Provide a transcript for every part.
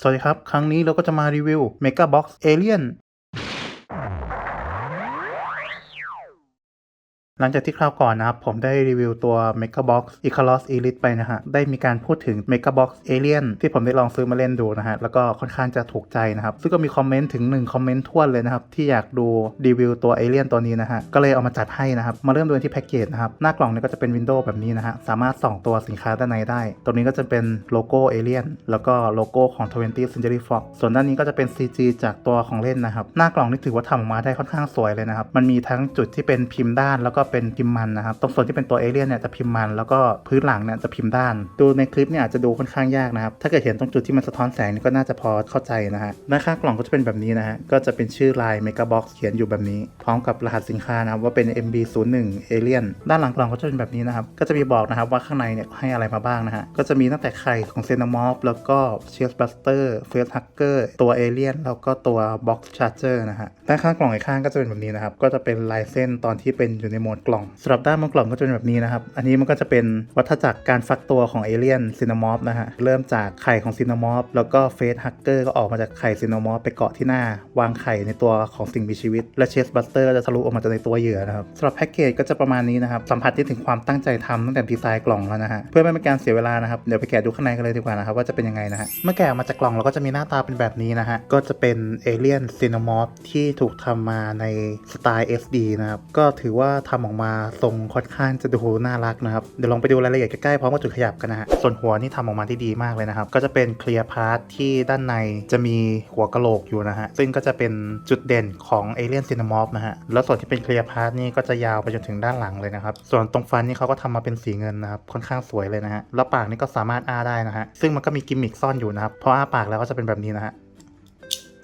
สวัสดีครับ ครั้งนี้เราก็จะมารีวิว Mega Box Alien หลังจากที่คราวก่อนนะครับ ผมได้รีวิวตัว Mega Box Icarus Elite ไปนะฮะ ได้มีการพูดถึง Mega Box Alien ที่ผมได้ลองซื้อมาเล่นดูนะฮะ แล้วก็ค่อนข้างจะถูกใจนะครับ ซึ่งก็มีคอมเมนต์ถึง 1 คอมเมนต์ท้วนเลยนะครับ ที่อยากดูรีวิวตัว Alien ตัวนี้นะฮะ ก็เลยเอามาจัดให้นะครับ มาเริ่มดูที่แพ็กเกจนะครับ หน้ากล่องเนี่ยก็จะเป็นวินโดว์แบบนี้นะฮะ สามารถส่องตัวสินค้าด้านในได้ ตรงนี้ก็จะเป็นโลโก้ Alien แล้วก็โลโก้ของ 20th Century Fox ส่วนด้านนี้ก็จะเป็น CG จากตัวของเล่นนะครับ หน้ากล่องนี่ถือว่าทำออกมาได้ค่อนข้างสวยเลยนะครับ มันมีทั้งจุดที่เป็นพิมพ์ด้านแล้วก็เป็นพิมพ์มันนะครับตรงส่วนที่เป็นตัวเอเลี่ยนเนี่ยจะพิมพ์มันแล้วก็พื้นหลังเนี่ยจะพิมพ์ด้าน ดูในคลิปเนี่ยอาจจะดูค่อนข้างยากนะครับถ้าเกิดเห็นตรงจุดที่มันสะท้อนแสงนี่ก็น่าจะพอเข้าใจนะฮะด้านข้างกล่องก็จะเป็นแบบนี้นะฮะก็จะเป็นชื่อลาย Mega Box เขียนอยู่แบบนี้ พร้อมกับรหัสสินค้านะครับว่าเป็น MB01 Alien ด้านหลังกล่องก็จะเป็นแบบนี้นะครับก็จะมีบอกนะครับว่าข้างในเนี่ยให้อะไรมาบ้างนะฮะก็จะมีตั้งแต่ไข่ของเซนามอฟแล้วก็เชียร์บัสเตอร์เฟสฮักเกอร์ตัวเอเลียนแล้วก็ตัวบ็อกซ์ชาร์เจอร์นะฮะด้านข้างกล่องอีกข้างก็จะเป็นแบบนี้นะครับก็จะเป็นลายเส้นตอนที่เป็นอยู่ในโหมดกล่องสำหรับด้านบนกล่องก็จะเป็นแบบนี้นะครับ อันนี้มันก็จะเป็นวัฏจักรการฟักตัวของเอเลียนซินามอฟนะฮะ เริ่มจากไข่ของซินามอฟแล้วก็เฟสฮักเกอร์ก็ออกมาจากไข่ซินามอฟไปเกาะที่หน้า วางไข่ในตัวของสิ่งมีชีวิต และเชสบัสเตอร์ก็จะทะลุออกมาจากในตัวเหยื่อนะครับสำหรับแพ็กเกจก็จะประมาณนี้นะครับ สัมผัสได้ถึงความตั้งใจทำตั้งแต่ดีไซน์กล่องแล้วนะฮะ เพื่อไม่เป็นการเสียเวลานะครับ เดี๋ยวไปแกะดูข้างในกันเลยดีกว่านะครับว่าจะเป็นยังไงนะฮะ เมื่อแกะออกมาจากกล่องเราก็จะมีหน้าตาเป็นแบบนี้นะฮะ ก็จะเป็นเอเลียนซินามอฟที่ถูกทำมาในสไตล์ SD นะครับ ก็ถือว่าทำออกมาทรงค่อนข้างจะดูน่ารักนะครับ เดี๋ยวลองไปดูรายละเอียดใกล้ๆพร้อมกับจุดขยับกันนะฮะ ส่วนหัวนี่ทำออกมาที่ดีมากเลยนะครับ ก็จะเป็นเคลียร์พาร์ทที่ด้านในจะมีหัวกะโหลกอยู่นะฮะ ซึ่งก็จะเป็นจุดเด่นของเอเลียนซินามอฟนะฮะ แล้วส่วนที่เป็นเคลียร์พาร์ทนี่ก็จะยาวไปจนถึงด้านหลังเลยนะครับ ส่วนตรงฟันนี่เขาก็ทำมาเป็นสีเงินนะครับ ค่อนข้างสวยเลยนะฮะ แล้วปากนี่ก็สามารถอ้าได้นะฮะ ซึ่งมันก็มีกิมมิคซ่อนอยู่นะครับ พออ้าปากแล้วก็จะเป็นแบบนี้นะฮะ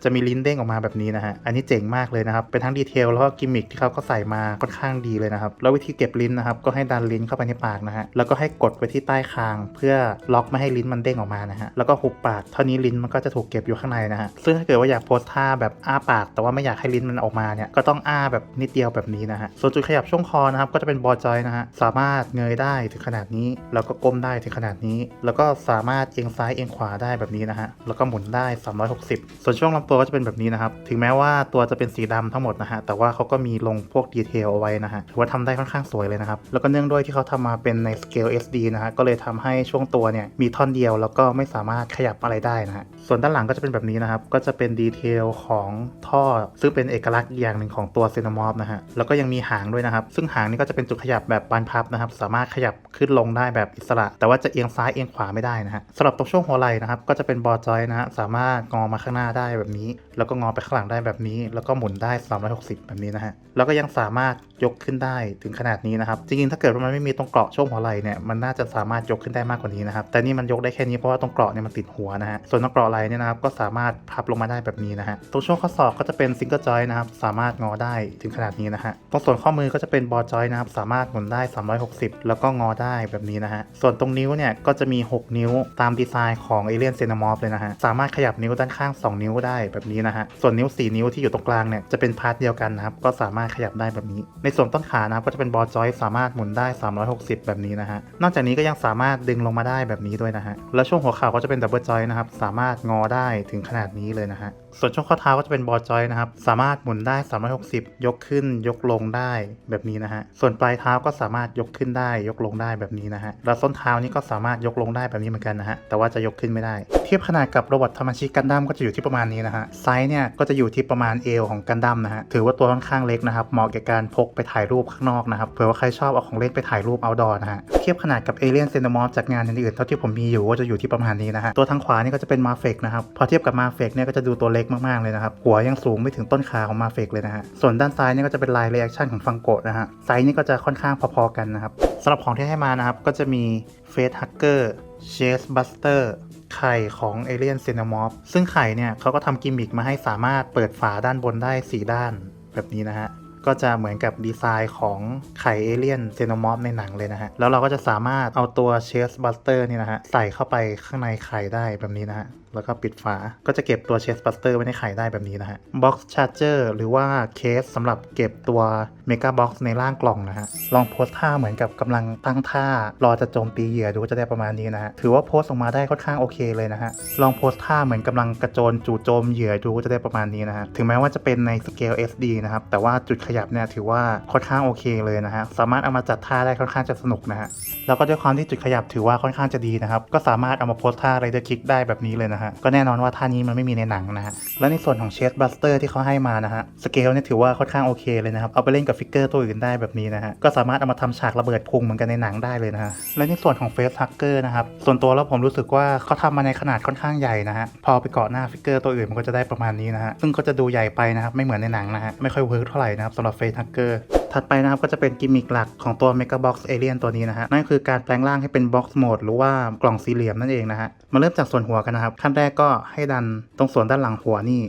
จะมีลิ้นเด้งออกมาแบบนี้นะฮะ อันนี้เจ๋งมากเลยนะครับ เป็นทั้งดีเทลแล้วก็กิมมิคที่เขาก็ใส่มาค่อนข้างดีเลยนะครับ แล้ววิธีเก็บลิ้นนะครับ ก็ให้ดันลิ้นเข้าไปในปากนะฮะ แล้วก็ให้กดไว้ที่ใต้คาง เพื่อล็อกไม่ให้ลิ้นมันเด้งออกมานะฮะ แล้วก็หุบปาก เท่านี้ลิ้นมันก็จะถูกเก็บอยู่ข้างในนะฮะ ซึ่งถ้าเกิดว่าอยากโพสท่าแบบอ้าปาก แต่ว่าไม่อยากให้ลิ้นมันออกมาเนี่ย ก็ต้องอ้าแบบนิดเดียวแบบนี้นะฮะ ส่วนจุดขยับช่วงคอนะครับ ก็จะเป็นบอลจอยนะฮะ สามารถเงยได้ถึงขนาดนี้ แล้วก็ก้มได้ถึงขนาดนี้ แล้วก็สามารถเอียงซ้ายเอียงขวาได้แบบนี้นะฮะ แล้วก็หมุนได้ 360 ส่วนช่วงลำตัวก็จะเป็นแบบนี้นะครับ ถึงแม้ว่าตัวจะเป็นสีดำทั้งหมดนะฮะ แต่ว่าเขาก็มีลงพวกดีเทลเอาไว้นะฮะ ถือว่าทำได้ค่อนข้างสวยเลยนะครับ แล้วก็เนื่องด้วยที่เขาทำมาเป็นในสเกล SD นะฮะ ก็เลยทำให้ช่วงตัวเนี่ยมีท่อนเดียวแล้วก็ไม่สามารถขยับอะไรได้นะฮะ ส่วนด้านหลังก็จะเป็นแบบนี้นะครับ ก็จะเป็นดีเทลของท่อซึ่งเป็นเอกลักษณ์อย่างหนึ่งของตัวเซนามอฟนะฮะ แล้วก็ยังมีหางด้วยนะครับ ซึ่งหางนี่ก็จะเป็นจุดขยับแบบบานพับนะครับ สามารถขยับขึ้นลงได้แบบอิสระ แต่ว่าจะเอียงซ้ายเอียงขวาไม่ได้นะฮะสำหรับตรงช่วงหัวไหล่นะครับ ก็จะเป็นบอจอยนะฮะ สามารถงอมาข้างหน้าได้แบบนี้แล้วก็งอไปข้างหลังได้แบบนี้ แล้วก็หมุนได้ 360 แบบนี้นะฮะ แล้วก็ยังสามารถยกขึ้นได้ถึงขนาดนี้นะครับ จริงๆ ถ้าเกิดว่ามันไม่มีตรงเกราะช่วงหัวไหล่เนี่ย มันน่าจะสามารถยกขึ้นได้มากกว่านี้นะครับ แต่นี่มันยกได้แค่นี้เพราะว่าตรงเกราะเนี่ยมันติดหัวนะฮะ ส่วนตรงเกราะไหล่เนี่ยนะครับ ก็สามารถพับลงมาได้แบบนี้นะฮะ ตรงช่วงข้อศอกก็จะเป็นซิงเกิลจอยนะครับ สามารถงอได้ถึงขนาดนี้นะฮะ ตรงส่วนข้อมือก็จะเป็นบอจอยนะครับ สามารถหมุนได้ 360 แล้วก็งอได้แบบนี้นะฮะ ส่วนตรงนิ้วเนี่ยก็จะมี 6 นิ้วตามดีไซน์ของเอเลียนเซนามอฟเลยนะฮะ สามารถขยับนิ้วด้านข้าง 2 นิ้วได้แบบนี้นะฮะ ส่วนนิ้ว 4 นิ้วที่อยู่ตรงกลางเนี่ยจะเป็นพาร์ทเดียวกันนะครับ ก็สามารถขยับได้แบบนี้ ในส่วนต้นขานะครับก็จะเป็นบอลจอยสามารถหมุนได้ 360 แบบนี้นะฮะ นอกจากนี้ก็ยังสามารถดึงลงมาได้แบบนี้ด้วยนะฮะ แล้วช่วงหัวเข่าก็จะเป็นดับเบิลจอยนะครับ สามารถงอได้ถึงขนาดนี้เลยนะฮะ ส่วนช่วงข้อเท้าก็จะเป็นบอจอยนะครับ สามารถหมุนได้ 360 ยกขึ้นยกลงได้แบบนี้นะฮะ ส่วนปลายเท้าก็สามารถยกขึ้นได้ ยกลงได้แบบนี้นะฮะ แล้วส้นเท้านี่ก็สามารถยกลงได้แบบนี้เหมือนกันนะฮะ แต่ว่าจะยกขึ้นไม่ได้ เทียบขนาดกับโรบอทธรรมชิกันดั้มก็จะอยู่ที่ประมาณนี้นะฮะ ไซส์เนี่ยก็จะอยู่ที่ประมาณเอวของกันดั้มนะฮะ ถือว่าตัวค่อนข้างเล็กนะครับ เหมาะแก่การพกไปถ่ายรูปข้างนอกนะครับ เผื่อว่าใครชอบเอาของเล่นไปถ่ายรูปเอาดอร์นะฮะ เทียบขนาดกับเอเลียนเซนมอฟจากงานอื่นๆเท่าที่ผมมีอยู่ก็จะอยู่ที่ประมาณนี้นะฮะ ตัวทางขวานี่ก็จะเป็นมาเฟกนะครับ พอเทียบกับมาเฟกเนี่ยก็จะดูตัวเล็กมากๆเลยนะครับ หัวยังสูงไม่ถึงต้นขาของมาเฟกเลยนะฮะ ส่วนด้านซ้ายเนี่ยก็จะเป็นลายเรีแอคชั่นของฟังโกะนะฮะ ไซส์นี่ก็จะค่อนข้างพอๆกันนะครับสำหรับของที่ให้มานะครับ ก็จะมีเฟสฮักเกอร์เชสบัสเตอร์ไข่ของเอเลียนเซนมอฟซึ่งไข่เนี่ยเขาก็ทำกิมมิคมาให้สามารถเปิดฝาด้านบนได้ 4 ด้านแบบนี้นะฮะก็จะเหมือนกับดีไซน์ของไข่เอเลียนเซนมอฟในหนังเลยนะฮะ แล้วเราก็จะสามารถเอาตัวเชสบัสเตอร์นี่นะฮะ ใส่เข้าไปข้างในไข่ได้แบบนี้นะฮะ แล้วก็ปิดฝา ก็จะเก็บตัวเชสบัสเตอร์ไว้ในไข่ได้แบบนี้นะฮะบ็อกซ์ชาร์เจอร์หรือว่าเคสสำหรับเก็บตัวเมกาบ็อกซ์ในร่างกล่องนะฮะ ลองโพสท่าเหมือนกับกำลังตั้งท่ารอจะโจมตีเหยื่อดูจะได้ประมาณนี้นะฮะ ถือว่าโพสออกมาได้ค่อนข้างโอเคเลยนะฮะ ลองโพสท่าเหมือนกำลังกระโจนจู่โจมเหยื่อดูจะได้ประมาณนี้นะฮะ ถึงแม้ว่าจะเป็นในสเกล SD นะครับ แต่ว่าจุดขยับเนี่ยถือว่าค่อนข้างโอเคเลยนะฮะ สามารถเอามาจัดท่าได้ค่อนข้างจะสนุกนะฮะ แล้วก็ด้วยความที่จุดขยับถือว่าค่อนข้างจะดีนะครับ ก็สามารถเอามาโพสท่าไรเดอร์คิกได้แบบนี้เลยนะฮะ ก็แน่นอนว่าท่านี้มันไม่มีในหนังนะฮะ และในส่วนของเชสบัสเตอร์ที่เขาให้มานะฮะ สเกลเนี่ยถือว่าค่อนข้างโอเคเลยนะครับ เอาไปเล่นกับฟิกเกอร์ตัวอื่นได้แบบนี้นะฮะ ก็สามารถเอามาทำฉากระเบิดพุงเหมือนกันในหนังได้เลยนะฮะ และในส่วนของเฟสฮักเกอร์นะครับ ส่วนตัวแล้วผมรู้สึกว่าเขาทำมาในขนาดค่อนข้างใหญ่นะฮะ พอไปเกาะหน้าฟิกเกอร์ตัวอื่นมันก็จะได้ประมาณนี้นะฮะ ซึ่งก็จะดูใหญ่ไปนะครับ ไม่เหมือนในหนังนะฮะ ไม่ค่อยเวิร์กเท่าไหร่นะครับสำหรับเฟสฮักเกอร์ ถัดไปนะครับก็จะเป็นกิมมิคหลักของตัว Mega Box Alien ตัวนี้นะฮะนั่นคือการแปลงร่างให้เป็น Box Mode หรือว่ากล่องสี่เหลี่ยมนั่นเองนะฮะมาเริ่มจากส่วนหัวกันนะครับ ขั้นแรกก็ให้ดันตรงส่วนด้านหลังหัวนี่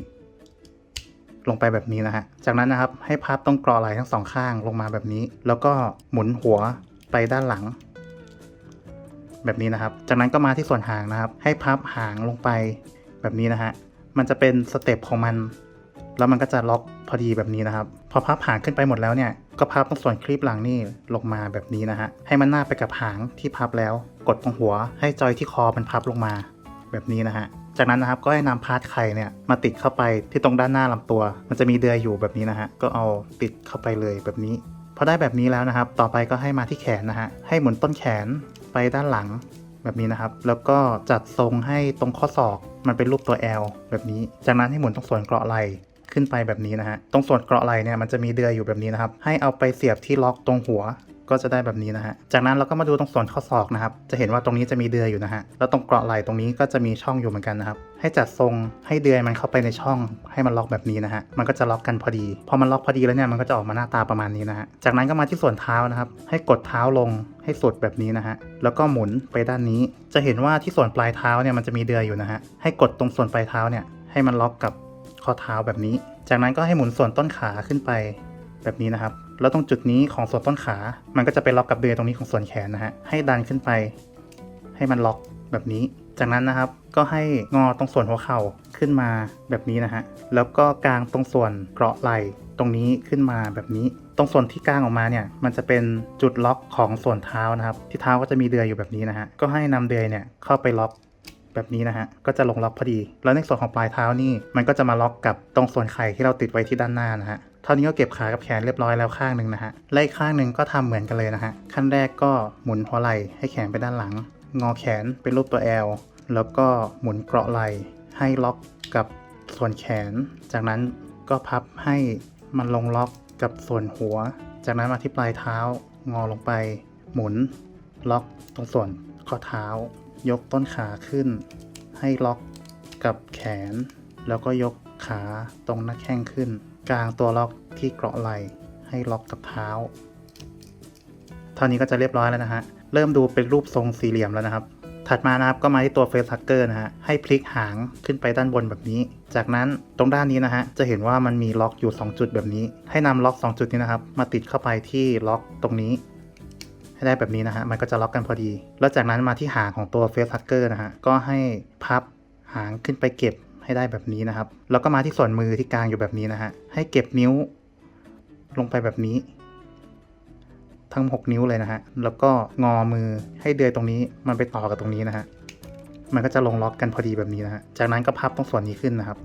ลงไปแบบนี้นะฮะ จากนั้นนะครับให้พับตรงกรอไหล่ทั้งสองข้างลงมาแบบนี้ แล้วก็หมุนหัวไปด้านหลัง แบบนี้นะครับ จากนั้นก็มาที่ส่วนหางนะครับ ให้พับหางลงไปแบบนี้นะฮะ มันจะเป็นสเต็ปของมัน แล้วมันก็จะล็อกพอดีแบบนี้นะครับ พอพับหางขึ้นไปหมดแล้วเนี่ย ก็พับตรงส่วนคลิปหลังนี่ลงมาแบบนี้นะฮะ ให้มันหน้าไปกับหางที่พับแล้ว กดตรงหัวให้จอยที่คอมันพับลงมา แบบนี้นะฮะ จากนั้นนะครับก็ให้นำพาร์ทไข่เนี่ยมาติดเข้าไปที่ตรงด้านหน้าลำตัว มันจะมีเดือยอยู่แบบนี้นะฮะ ก็เอาติดเข้าไปเลยแบบนี้ พอได้แบบนี้แล้วนะครับ ต่อไปก็ให้มาที่แขนนะฮะ ให้หมุนต้นแขนไปด้านหลังแบบนี้นะครับ แล้วก็จัดทรงให้ตรงข้อศอกมันเป็นรูปตัว L แบบนี้ จากนั้นให้หมุนตรงส่วนเกราะไหล่ ขึ้นไปแบบนี้นะฮะ ตรงส่วนเกราะไหลเนี่ยมันจะมีเดือยอยู่แบบนี้นะครับ ให้เอาไปเสียบที่ล็อกตรงหัวก็จะได้แบบนี้นะฮะ จากนั้นเราก็มาดูตรงส่วนข้อศอกนะครับ จะเห็นว่าตรงนี้จะมีเดือยอยู่นะฮะ แล้วตรงเกราะไหล่ตรงนี้ก็จะมีช่องอยู่เหมือนกันนะครับ ให้จัดทรงให้เดือยมันเข้าไปในช่อง ให้มันล็อกแบบนี้นะฮะ มันก็จะล็อกกันพอดี พอมันล็อกพอดีแล้วเนี่ยมันก็จะออกมาหน้าตาประมาณนี้นะฮะ จากนั้นก็มาที่ส่วนเท้านะครับ ให้กดเท้าลงให้สุดแบบนี้นะฮะ แล้วก็หมุนไปด้านนี้ จะเห็นว่าที่ส่วนปลายเท้าเนี่ยมันจะมีเดือยอยู่นะฮะ ให้กดตรงส่วนปลายเท้าเนี่ยให้มันล็อกกับ ข้อเท้าแบบนี้ จากนั้นก็ให้หมุนส่วนต้นขาขึ้นไปแบบนี้นะครับ แล้วตรงจุดนี้ของส่วนต้นขา มันก็จะไปล็อกกับเดือยตรงนี้ของส่วนแขนนะฮะ ให้ดันขึ้นไป ให้มันล็อกแบบนี้ จากนั้นนะครับ ก็ให้งอตรงส่วนหัวเข่าขึ้นมาแบบนี้นะฮะ แล้วก็กางตรงส่วนเกราะไหล่ตรงนี้ขึ้นมาแบบนี้ ตรงส่วนที่กางออกมาเนี่ย มันจะเป็นจุดล็อกของส่วนเท้านะครับ ที่เท้าก็จะมีเดือยอยู่แบบนี้นะฮะ ก็ให้นำเดือยเนี่ยเข้าไปล็อก แบบนี้นะฮะ ก็จะลงล็อกพอดี แล้วในส่วนของปลายเท้านี่ มันก็จะมาล็อกกับตรงส่วนไข่ที่เราติดไว้ที่ด้านหน้านะฮะ เท่านี้ก็เก็บขากับแขนเรียบร้อยแล้วข้างหนึ่งนะฮะ และอีกข้างหนึ่งก็ทำเหมือนกันเลยนะฮะ ขั้นแรกก็หมุนหัวไหล่ให้แขนไปด้านหลัง งอแขนเป็นรูปตัว L แล้วก็หมุนเกราะไหล่ให้ล็อกกับส่วนแขน จากนั้นก็พับให้มันลงล็อกกับส่วนหัว จากนั้นมาที่ปลายเท้า งอลงไป หมุน ล็อกตรงส่วนข้อเท้า ยกต้นขาขึ้น ให้ล็อกกับแขน แล้วก็ยกขาตรงหน้าแข้งขึ้น กลางตัวล็อกที่เกราะไหล่ให้ล็อกกับเท้า เท่านี้ก็จะเรียบร้อยแล้วนะฮะ เริ่มดูเป็นรูปทรงสี่เหลี่ยมแล้วนะครับ ถัดมานะครับก็มาที่ตัวเฟซฮักเกอร์นะฮะ ให้พลิกหางขึ้นไปด้านบนแบบนี้ จากนั้นตรงด้านนี้นะฮะ จะเห็นว่ามันมีล็อกอยู่ 2 จุดแบบนี้ ให้นำล็อก 2 จุดนี้นะครับ มาติดเข้าไปที่ล็อกตรงนี้ ให้ได้แบบนี้นะฮะ มันก็จะล็อกกันพอดี แล้วจากนั้นมาที่หางของตัวเฟซฮักเกอร์นะฮะ ก็ให้พับหางขึ้นไปเก็บให้ได้แบบนี้นะครับ แล้วก็มาที่ส่วนมือที่กลางอยู่แบบนี้นะฮะ ให้เก็บนิ้วลงไปแบบนี้ ทั้ง 6 นิ้วเลยนะฮะ แล้วก็งอมือให้เดือยตรงนี้มันไปต่อกับตรงนี้นะฮะ มันก็จะลงล็อกกันพอดีแบบนี้นะฮะ จากนั้นก็พับตรงส่วนนี้ขึ้นนะครับ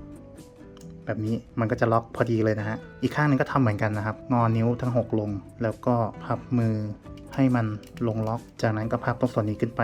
แบบนี้มันก็จะล็อกพอดีเลยนะฮะ อีกข้างหนึงก็ทำเหมือนกันนะครับ งอนิ้วทั้ง 6 ลง แล้วก็พับมือ ให้มันลงล็อก จากนั้นก็พับตรงส่วนนี้ขึ้นไป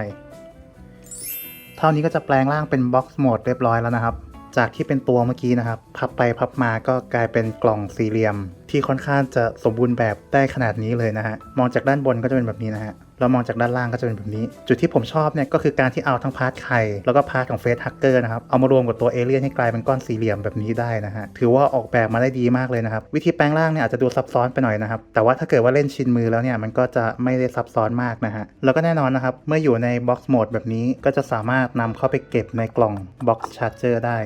เท่านี้ก็จะแปลงร่างเป็นบ็อกซ์โหมดเรียบร้อยแล้วนะครับ จากที่เป็นตัวเมื่อกี้นะครับ พับไปพับมาก็กลายเป็นกล่องสี่เหลี่ยม ที่ค่อนข้างจะสมบูรณ์แบบได้ขนาดนี้เลยนะฮะ มองจากด้านบนก็จะเป็นแบบนี้นะฮะ แล้วมองจากด้านล่างก็จะเป็นแบบนี้ จุดที่ผมชอบเนี่ยก็คือการที่เอาทั้งพาร์ทไข่แล้วก็พาร์ทของเฟสฮักเกอร์นะครับ เอามารวมกับตัวเอเลี่ยนให้กลายเป็นก้อนสี่เหลี่ยมแบบนี้ได้นะฮะ ถือว่าออกแบบมาได้ดีมากเลยนะครับ วิธีแปลงร่างเนี่ยอาจจะดูซับซ้อนไปหน่อยนะครับ แต่ว่าถ้าเกิดว่าเล่นชินมือแล้วเนี่ยมันก็จะไม่ได้ซับซ้อนมากนะฮะ แล้วก็แน่นอนนะครับ เมื่ออยู่ในบ็อกซ์โหมดแบบนี้ก็จะสามารถนำเข้าไปเก็บในกล่องบ็อกซ์ชาร์เจอร์ได้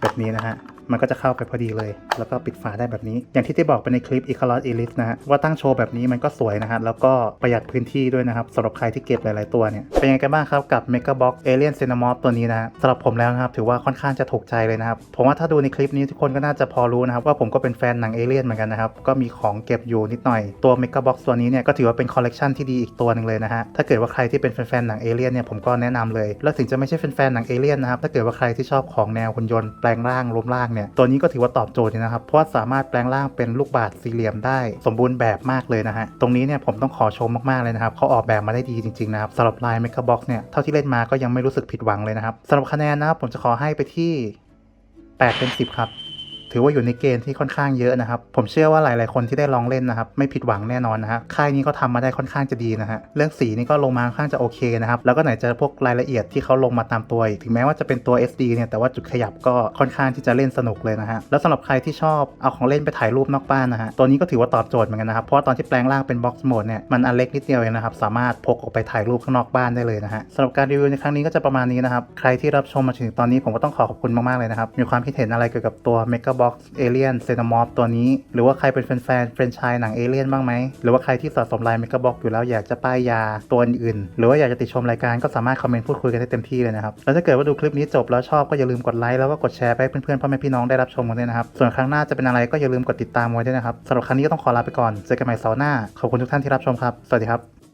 แบบนี้นะฮะ มันก็จะเข้าไปพอดีเลย แล้วก็ปิดฝาได้แบบนี้ อย่างที่ได้บอกไปในคลิป e c o l o s Elite นะฮะว่าตั้งโชว์แบบนี้มันก็สวยนะฮะแล้วก็ประหยัดพื้นที่ด้วยนะครับสำหรับใครที่เก็บหลาย ๆ ตัวเนี่ยเป็นยังไงกันบ้างครับกับ Mega Box Alien Xenomorph ตัวนี้นะสำหรับผมแล้วนะครับถือว่าค่อนข้างจะถูกใจเลยนะครับผมว่าถ้าดูในคลิปนี้ทุกคนก็น่าจะพอรู้นะครับว่าผมก็เป็นแฟนหนังเอเลี่ยนเหมือนกันนะครับก็มีของเก็บอยู่นิดหน่อยตัว Mega Box ตัวนี้เนี่ยก็ถือว่าเป็นคอลเลกชันที่ดีอีกตัวหนึ่งเลยนะฮะถ้าเกิดว่าใครที่เป็นแฟนๆหนังเอเลี่ยนเนี่ยผมก็แนะนำเลย แล้วถึงจะไม่ใช่แฟนๆหนังเอเลี่ยนนะครับถ้าเกิดว่าใครที่ชอบของแนวหุ่นยนต์แปลงร่างล้มร่างเนี่ยตัวนี้ก็ถือว่าตอบโจทย์นะครับ เพราะว่าสามารถแปลงร่างเป็นลูกบาศก์สี่เหลี่ยมได้สมบูรณ์แบบมากเลยนะฮะตรงนี้เนี่ยผมต้องขอชมมากๆเลยนะครับเขาออกแบบมาได้ดีจริงๆนะครับสำหรับลายเมกะบ็อกซ์เนี่ยเท่าที่เล่นมาก็ยังไม่รู้สึกผิดหวังเลยนะครับสำหรับคะแนนนะครับผมจะขอให้ไปที่8เป็น10 ครับ ถือว่าอยู่ในเกณฑ์ที่ค่อนข้างเยอะนะครับ ผมเชื่อว่าหลาย ๆ คนที่ได้ลองเล่นนะครับ ไม่ผิดหวังแน่นอนนะฮะค่ายนี้ก็ทำมาได้ค่อนข้างจะดีนะฮะเรื่องสีนี่ก็ลงมาค่อนข้างจะโอเคนะครับแล้วก็ไหนจะพวกรายละเอียดที่เขาลงมาตามตัวถึงแม้ว่าจะเป็นตัว SD เนี่ยแต่ว่าจุดขยับก็ค่อนข้างที่จะเล่นสนุกเลยนะฮะแล้วสำหรับใครที่ชอบเอาของเล่นไปถ่ายรูปนอกบ้านนะฮะตัวนี้ก็ถือว่าตอบโจทย์เหมือนกันนะครับเพราะว่าตอนที่แปลงร่างเป็นบ็อกซ์โหมดเนี่ยมันอันเล็กนิดเดียวเองนะครับสามารถพกออกไปถ่ายรูปข้างนอกบ้านได้เลยนะฮะสำหรับการรีวิวในครั้งนี้ก็จะประมาณนี้นะครับใครที่รับชมมาถึงตอนนี้ผมก็ต้องขอขอบคุณมากๆเลยนะครับมีความคิดเห็นอะไรเกี่ยวกับตัว Mega Box Alien Xenomorph ตัวนี้ หรือว่าใครเป็นแฟนๆแฟรนชส์หนังเอเลียนบ้างไหม หรือว่าใครที่สะสมลาย Mega Box อยู่แล้วอยากจะป้ายยาตัวอื่นๆ หรือว่าอยากจะติดชมรายการก็สามารถคอมเมนต์พูดคุยกันได้เต็มที่เลยนะครับ แล้วถ้าเกิดว่าดูคลิปนี้จบแล้วชอบก็อย่าลืมกดไลค์แล้วก็กดแชร์ไปให้เพื่อนๆพ่อแม่พี่น้องได้รับชมกันด้วยนะครับ ส่วนครั้งหน้าจะเป็นอะไรก็อย่าลืมกดติดตามไว้ด้วยนะครับสำหรับครั้งนี้ก็ต้องขอลาไปก่อนเจอกันใหม่เสาร์หน้าขอบคุณทุกท่านที่รับชมครับสวัสดีครับ